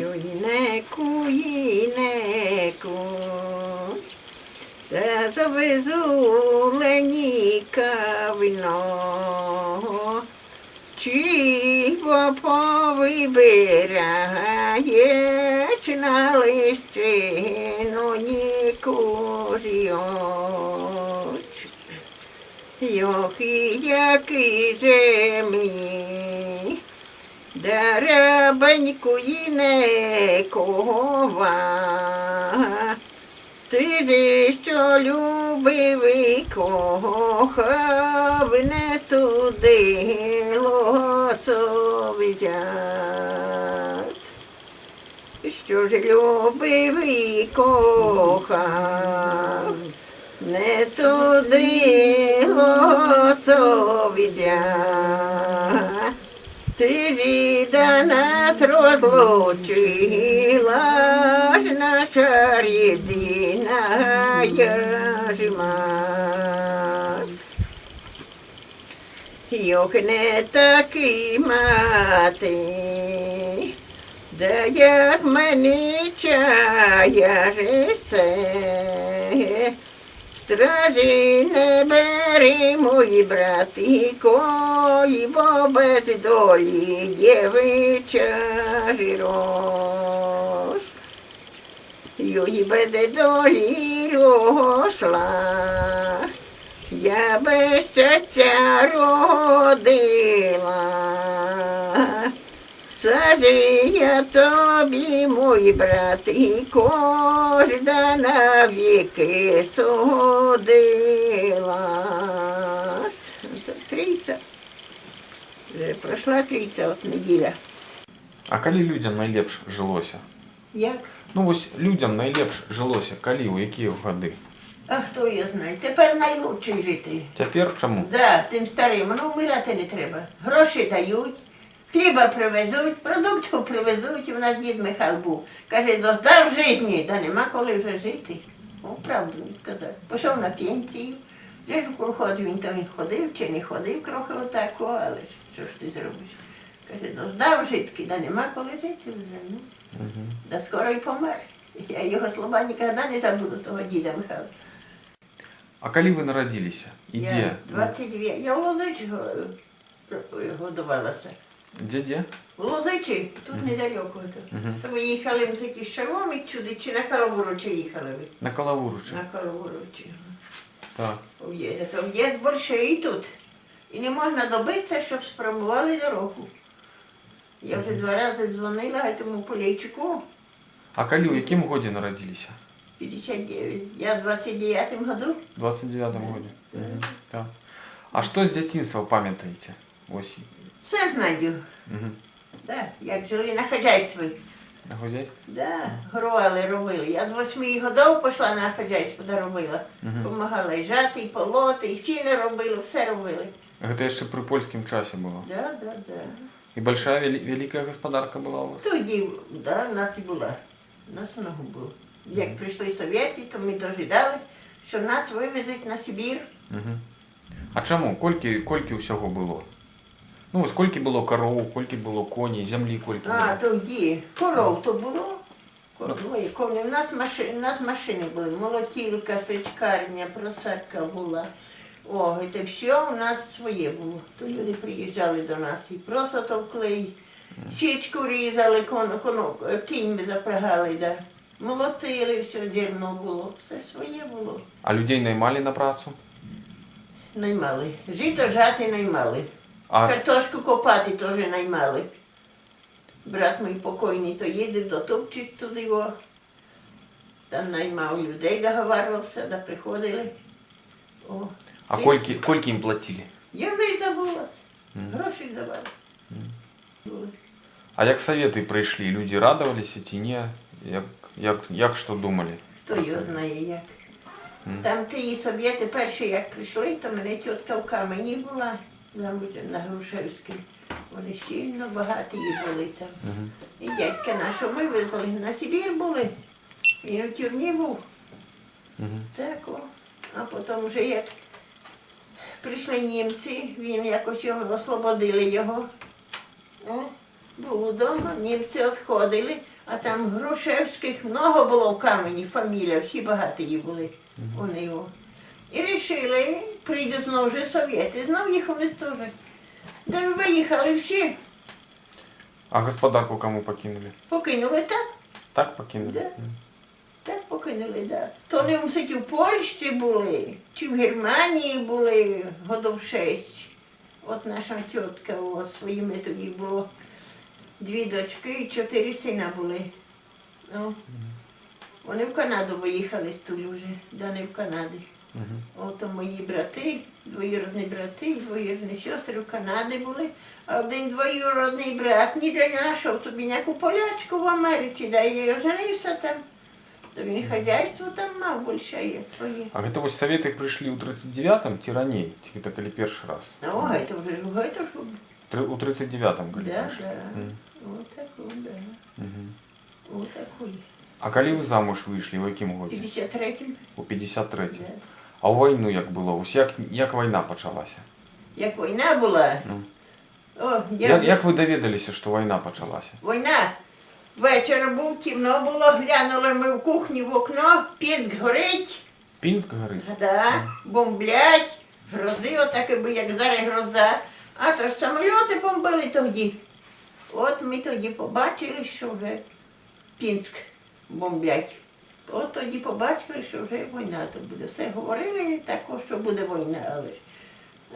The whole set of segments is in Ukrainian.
Юйнеку, їнеку, та завезу леніка вино. Чіво повибираєш на лищину ніку жіоч. Йохи, який же мені, Дарабаньку і не кова. Ти же що любив і кохав, не судило совзят. Що ж любив і кохав, не судило совзят. Ти віда нас розлучила ж наша рідина ж мат. Йох не такі мати, да як мені чая жесе, Стражі не бери, мої братико, і бо без долі дівича рос. Юї без долі росла, я без щастя родила. Я тобі, мій братико, да навіки судилась. Трійця. Вже пройшла трійця от неділя. А коли людям найлепш жилося? Як? Ну ось людям найлепш жилося, коли, у які годи? А хто я знає? Тепер найлучший жити. Тепер чому? Да, тим старим, ну вмирати не треба. Гроші дають, хліба привезуть, продуктів привезуть. У нас дід Михайло був. Каже, доздав житті, да нема коли вже жити. О, правду він сказав. Пішов на пенсію. Вже ж в колхоз він він ходив чи не ходив трохи отако, але що ж ти зробиш? Каже, доздав житки, да нема коли жити вже. Ну. Угу. Да скоро й помер. Я його слова ніколи не забуду, того діда Михайла. А коли ви народилися? І Я де? 22. Я в Лозичі годувалася. Де де? В Лозичі, тут недалеко. Мгм. То їхали ми такі з Червоних сюди, чи на Калавуручі їхали ви? На Калавуручі. На Калавуручі. Так. В'їзд. То в'їзд більше і тут. І не можна добитися, щоб спрямували дорогу. Я вже два рази дзвонила тому Полейчику, А коли, у якому годі народилися? 59. Я в 29-му году. В 29-му годі. Угу. Так. А що з дитинства пам'ятаєте? Ось. Все знаю. Угу. Да, як жили на хазяйстві. На хозяйстві? Да, горували, робили. Я з восьми годов пішла на хазяйство, де робила. Помагала і жати, і полоти, і сіно робили, все робили. Це ще при польському часі було. Да, да, да. І большая, вели- велика господарка була у вас? Тоді, да, в нас і була. У нас много було. Як прийшли совєти, то ми дожидали, що нас вивезуть на Сибір. Угу. А чому? Кольки, кольки всього було? Ну, скільки було коров, скільки було коні, землі кольки А, було. тоді коров то було. Двоє коні. У нас машини, у нас машини були. Молотілка, сичкарня, просадка була. О, це все у нас своє було. То люди приїжджали до нас і просто товкли, січку різали, кону, кону, кінь запрягали, да. молотили, все зерно було, все своє було. А людей наймали на працю? Наймали. Жито жати наймали. А Картошку копати теж наймали. Брат мій покойний то їздив до Топчич туди, о. там наймав людей, договарювався, да приходили. О. а кольки, кольки їм платили? Я вже й забулася. Мгм. Гроші давали. Були. А як совєти прийшли, люди радувалися чи ні? Як, як, як що думали? Хто його знає як. Мгм. Там ті совєти перші, як прийшли, то мене тітка в камені була, вже на Грушевській. Вони сильно багаті були там. Мгм. І дядька нашого вивезли, на Сибір були. Він у тюрмі був. Мгм. Так, о. А потім вже як прийшли німці, він якось його освободили його. О, Був вдома, німці відходили, а там Грушевських много було в камені, фамілія, всі багаті були. Вони його. І рішили, прийдуть знову вже совєти, знов їх унестожать. Де ж виїхали всі, А господарку кому покинули? покинули так, Так покинули? Да. Так покинули, так. То не мусить у Польщі були, чи в Германії були годов шесть. От наша тітка о, своїми тоді було дві дочки і чотири сина були. Ну, вони в Канаду виїхали з Тулюжі, да не в Канаді. Мгм. Ото мої брати, двоюродні брати, і двоюродні сестри в Канаді були, а один двоюродний брат ніде не знайшов тобі ніяку полячку в Америці, да і оженився там. То він хазяйство там мав більше є своє. А это вот советы пришли у 39-м, тираней, это коли перший раз. Ну, це вже ж, це ж, Три- У 39-м, коли да, пришли. да. М. Отаку, да. Мгм. Отаку. А коли ви замуж вийшли, в якому В годі? 53-м, У 53-м. да. А у війну як було? Ось як, як війна почалася? Як війна була, Ну. о, я... Як, як ви довідалися, що війна почалася? Війна. Вечір був, темно було, глянули ми в кухні в окно, пінк горить, Пінськ горить? да, бомблять, грози, отак би, як зараз гроза. А то ж самоліти бомбили тоді. От ми тоді побачили, що вже Пінськ бомблять. От тоді побачили, що вже війна то буде. Все говорили також, що буде війна, але ж.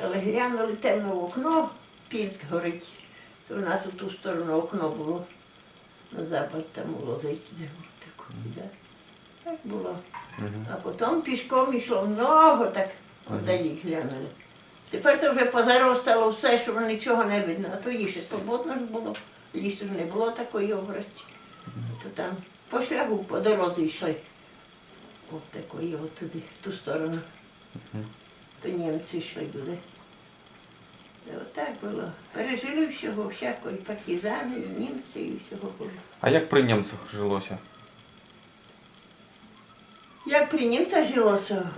Але глянули темно в окно, Пінськ горить. То у нас у ту сторону окно було. На запад там лозиці. Так, да. так було. А потім пішком йшло много, так вдалі глянули. Тепер то вже позаростало все, що нічого не видно. А тоді ще свободно ж було. Лісу ж не було такої образці. То там по шляху, по дорозі йшли. От такої, от туди, в ту сторону. То німці йшли. Та Отак було. Пережили всього, всякого, і партизани, і німці, і всього було. А як при німцях жилося? Як при німцях жилося?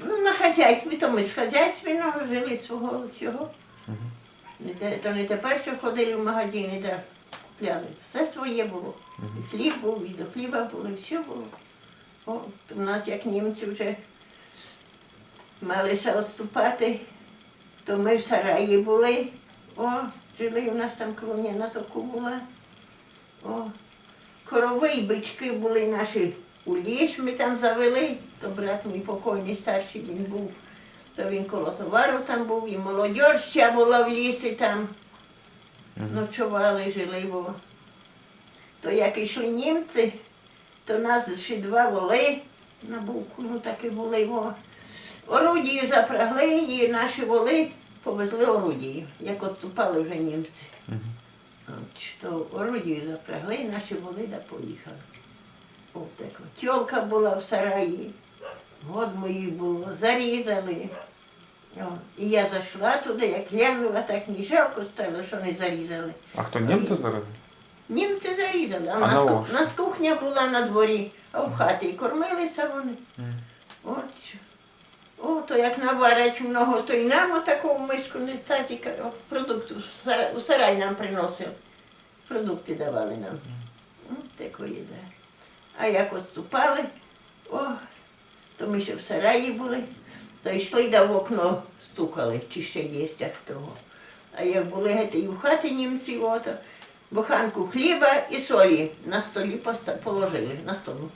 Ну, на хазяйстві, то ми з хазяйственного жили свого всього. Не то не тепер, що ходили в магазини, де купляли. Все своє було. І хліб був, і до хліба було, і все було. О, у нас, як німці вже малися відступати, то ми в сараї були. О, жили у нас там клуня на току була. О, корови і бички були наші у ліс ми там завели, то брат мій покойний старший він був, то він коло товару там був, і молодь ще була в лісі там. Ночували, жили. Бо. То як йшли німці, то нас ще два воли на буку, ну так і були. Бо. Орудію запрягли і наші воли повезли орудію, як відступали вже німці. От, то орудію запрягли, і наші воли да поїхали. От так. Тьолка була в сараї, год моїй було, зарізали. О, і я зайшла туди, як глянула, так мені жалко стало, що не зарізали. А хто німці зараз? Німці зарізали, а, А у нас, на нас кухня була на дворі, а в хаті і кормилися вони. Мгм. От що. О, то як наварять много, то й нам отаку миску не таті о, продукту у сарай нам приносив. Продукти давали нам. От такої, да. А як відступали, о, то ми ще в сараї були, то йшли да в окно стукали, чи ще є а хто. А як були гети і в хаті німці, ото, буханку хліба і солі на столі положили на столу.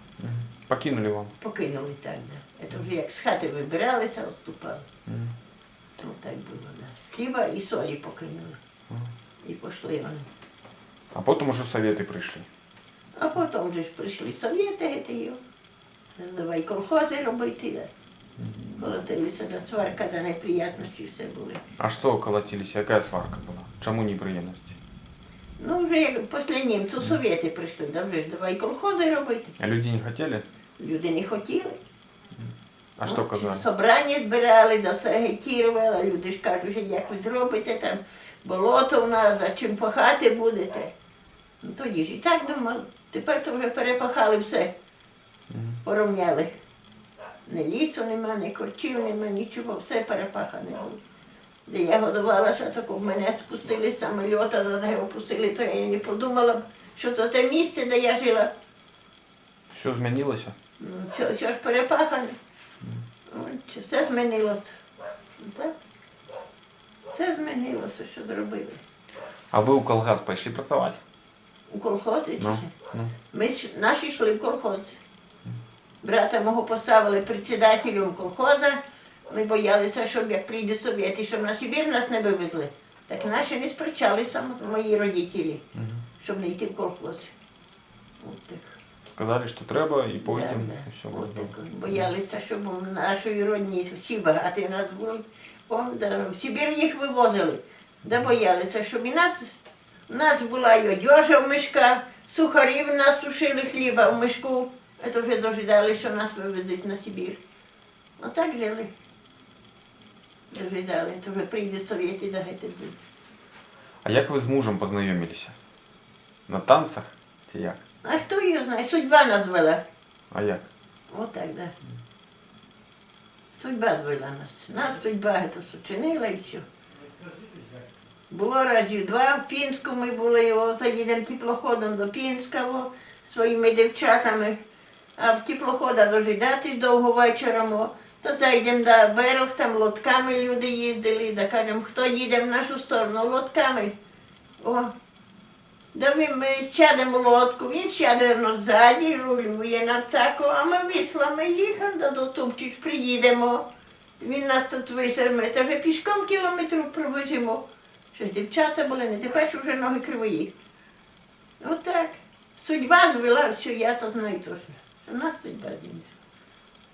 Покинули вам. Покинули так, да. Це вже як з хати вибиралися, відступали. Мгм. Ну так було, да. Хліба і солі покинули. Мгм. І пішли вони. А потім уже совєти прийшли. А потім вже ж прийшли совєти, гети. Давай колхози робити, да. Колотилися до сварка, до неприятності все були. А що колотилися? Яка сварка була? Чому неприємності? Ну, вже як після німців совєти прийшли, да вже ж давай колхози робити. А люди не хотіли? Люди не хотіли. А що От, казали? Собрання збирали, до все люди ж кажуть, що як ви зробите там болото у нас, за чим пахати будете. Ну тоді ж і так думали. Тепер то вже перепахали все, порівняли. Ні лісу нема, ні корчів нема, нічого, все перепахане було. де я годувалася, так в мене спустили з самольота, де його пустили, то я і не подумала, що то те місце, де я жила, Все змінилося? ну, все, все ж перепахане. От, Все змінилося. Так? Все змінилося, що зробили. А ви у колгаз пішли працювати? У колхозі чи Ну, що? ну. Ми ж наші йшли в колхоз. Брата мого поставили председателем колхоза. Ми боялися, щоб як прийдуть совєти, щоб на Сибір нас не вивезли. Так наші не сперечалися, мої родителі, щоб не йти в колхоз. От так. Сказали, що треба, і потім Да, да. все було. Боялися, щоб у нашої родні всі багаті нас були. Он, да, в Сибір їх вивозили. Да боялися, щоб і нас, у нас була і одежа в мішках, сухарі в нас сушили хліба в мішку. Це вже дожидали, що нас вивезуть на Сибір. Отак жили. Дожидали, то вже прийдуть совєти, да геть будуть. А як ви з мужем познайомилися? На танцях? Чи як? А хто його знає? Судьба нас вела. А як? Отак, да. Судьба звела нас. Нас судьба это сучинила і все. Було разів два в Пінську ми були, о, заїдемо теплоходом до Пінського своїми дівчатами, а в теплохода дожидатись довго вечором. То зайдемо на берег, там лодками люди їздили, да кажемо, хто їде в нашу сторону лодками. О, Да ми, ми сядемо лодку, він сяде ззаді, рулює нам тако, а ми віслами їхав, да до Тупчич приїдемо. Він нас тут висерме, та вже пішком кілометру пробіжимо. Що дівчата були, не тепер вже ноги кривої. Отак. Судьба звела все, я то знаю точно. Що нас судьба зім'я.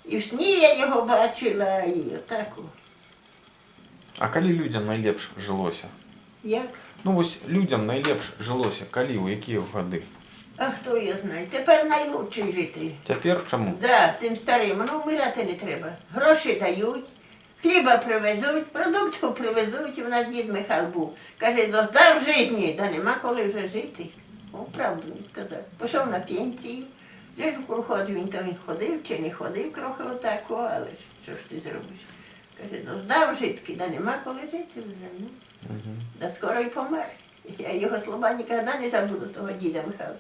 І в сні я його бачила, і отаку. А коли людям найлепше жилося? Як? Ну ось людям найлепше жилося, коли, у які годи? А хто його знає? Тепер найлучший житель. Тепер чому? Да, тим старим, ну вмирати не треба. Гроші дають, хліба привезуть, продуктів привезуть. У нас дід Михайло був. Каже, доздав житті, да нема коли вже жити. О, правду він сказав. Пішов на пенсію. Вже ж колхоз він там ходив чи не ходив трохи отако, але що ж ти зробиш? Каже, ну здав житки, да нема коли жити вже. Ну. Угу. Да скоро й помер. Я його слова ніколи не забуду, того діда Михайла.